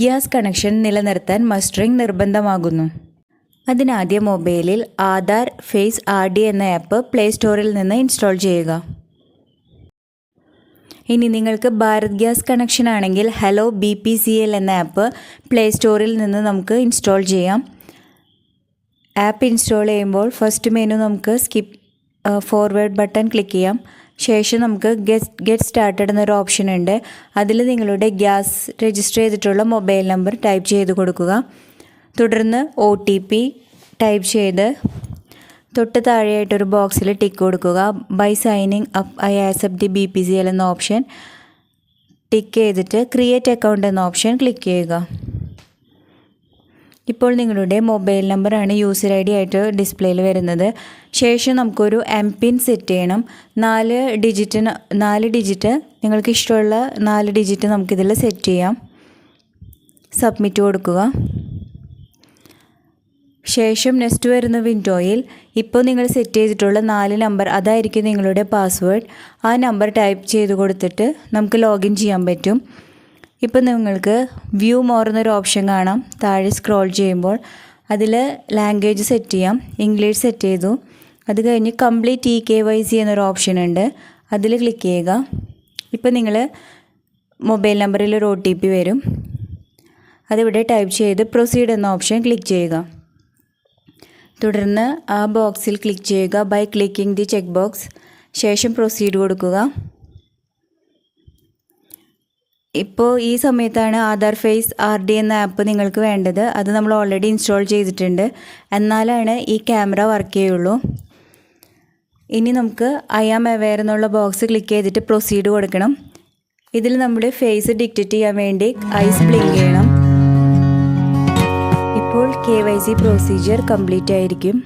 Gas connection നിലനിർത്താൻ mustering നിർബന്ധമാകുന്നു. അതിനാദ്യം മൊബൈലിൽ ആധാർ ഫേസ് ആർ ഡി എന്ന ആപ്പ് പ്ലേ സ്റ്റോറിൽ നിന്ന് ഇൻസ്റ്റാൾ ചെയ്യുക. ഇനി നിങ്ങൾക്ക് ഭാരത് ഗ്യാസ് കണക്ഷൻ ആണെങ്കിൽ hello B P C L എന്ന ആപ്പ് പ്ലേ സ്റ്റോറിൽ നിന്ന് നമുക്ക് ഇൻസ്റ്റാൾ ചെയ്യാം. ആപ്പ് ഇൻസ്റ്റാൾ ചെയ്യുമ്പോൾ ഫസ്റ്റ് മെനു നമുക്ക് സ്കിപ്പ് ഫോർവേഡ് ബട്ടൺ ക്ലിക്ക് ചെയ്യാം. ശേഷം നമുക്ക് ഗെറ്റ് ഗെറ്റ് സ്റ്റാർട്ടഡ് എന്നൊരു ഓപ്ഷൻ ഉണ്ട്. അതിൽ നിങ്ങളുടെ ഗ്യാസ് രജിസ്റ്റർ ചെയ്തിട്ടുള്ള മൊബൈൽ നമ്പർ ടൈപ്പ് ചെയ്ത് കൊടുക്കുക. തുടർന്ന് ഒ ടൈപ്പ് ചെയ്ത് തൊട്ട് താഴെയായിട്ടൊരു ബോക്സിൽ ടിക്ക് കൊടുക്കുക. By signing up I accept the B P C L എന്ന ഓപ്ഷൻ ടിക്ക് ചെയ്തിട്ട് ക്രിയേറ്റ് അക്കൗണ്ട് എന്ന ഓപ്ഷൻ ക്ലിക്ക് ചെയ്യുക. ഇപ്പോൾ നിങ്ങളുടെ മൊബൈൽ നമ്പറാണ് യൂസർ ഐ ഡി ആയിട്ട് ഡിസ്പ്ലേയിൽ വരുന്നത്. ശേഷം നമുക്കൊരു എം പിൻ സെറ്റ് ചെയ്യണം. നാല് ഡിജിറ്റ് നാല് ഡിജിറ്റ് നിങ്ങൾക്ക് ഇഷ്ടമുള്ള നാല് ഡിജിറ്റ് നമുക്കിതിൽ സെറ്റ് ചെയ്യാം. സബ്മിറ്റ് കൊടുക്കുക. ശേഷം നെക്സ്റ്റ് വരുന്ന വിൻഡോയിൽ ഇപ്പോൾ നിങ്ങൾ സെറ്റ് ചെയ്തിട്ടുള്ള നാല് നമ്പർ അതായിരിക്കും നിങ്ങളുടെ പാസ്വേഡ് ആ നമ്പർ ടൈപ്പ് ചെയ്ത് കൊടുത്തിട്ട് നമുക്ക് ലോഗിൻ ചെയ്യാൻ പറ്റും. ഇപ്പോൾ നിങ്ങൾക്ക് വ്യൂ മോർ എന്നൊരു ഓപ്ഷൻ കാണാം. താഴെ സ്ക്രോൾ ചെയ്യുമ്പോൾ അതിൽ ലാംഗ്വേജ് സെറ്റ് ചെയ്യാം. ഇംഗ്ലീഷ് സെറ്റ് ചെയ്തു. അത് കഴിഞ്ഞ് complete E K Y C എന്നൊരു ഓപ്ഷൻ ഉണ്ട്. അതിൽ ക്ലിക്ക് ചെയ്യുക. ഇപ്പം നിങ്ങൾ മൊബൈൽ നമ്പറിൽ ഒരു ഒ ടി പി വരും. അതിവിടെ ടൈപ്പ് ചെയ്ത് പ്രൊസീഡ് എന്ന ഓപ്ഷൻ ക്ലിക്ക് ചെയ്യുക. തുടർന്ന് ആ ബോക്സിൽ ക്ലിക്ക് ചെയ്യുക. By clicking the check box ശേഷം പ്രൊസീഡ് കൊടുക്കുക. ഇപ്പോൾ ഈ സമയത്താണ് ആധാർ ഫേസ് ആർ ഡി എന്ന ആപ്പ് നിങ്ങൾക്ക് വേണ്ടത്. അത് നമ്മൾ ഓൾറെഡി ഇൻസ്റ്റാൾ ചെയ്തിട്ടുണ്ട്. എന്നാലാണ് ഈ ക്യാമറ വർക്ക് ചെയ്യുള്ളൂ. ഇനി നമുക്ക് ഐ ആം അവെയർ എന്നുള്ള ബോക്സ് ക്ലിക്ക് ചെയ്തിട്ട് പ്രൊസീഡ് കൊടുക്കണം. ഇതിൽ നമ്മുടെ ഫേസ് ഡിക്റ്റേറ്റ് ചെയ്യാൻ വേണ്ടി ഐസ് ബ്ലിങ്ക് ചെയ്യണം. ഇപ്പോൾ K Y C procedure complete ആയിരിക്കും.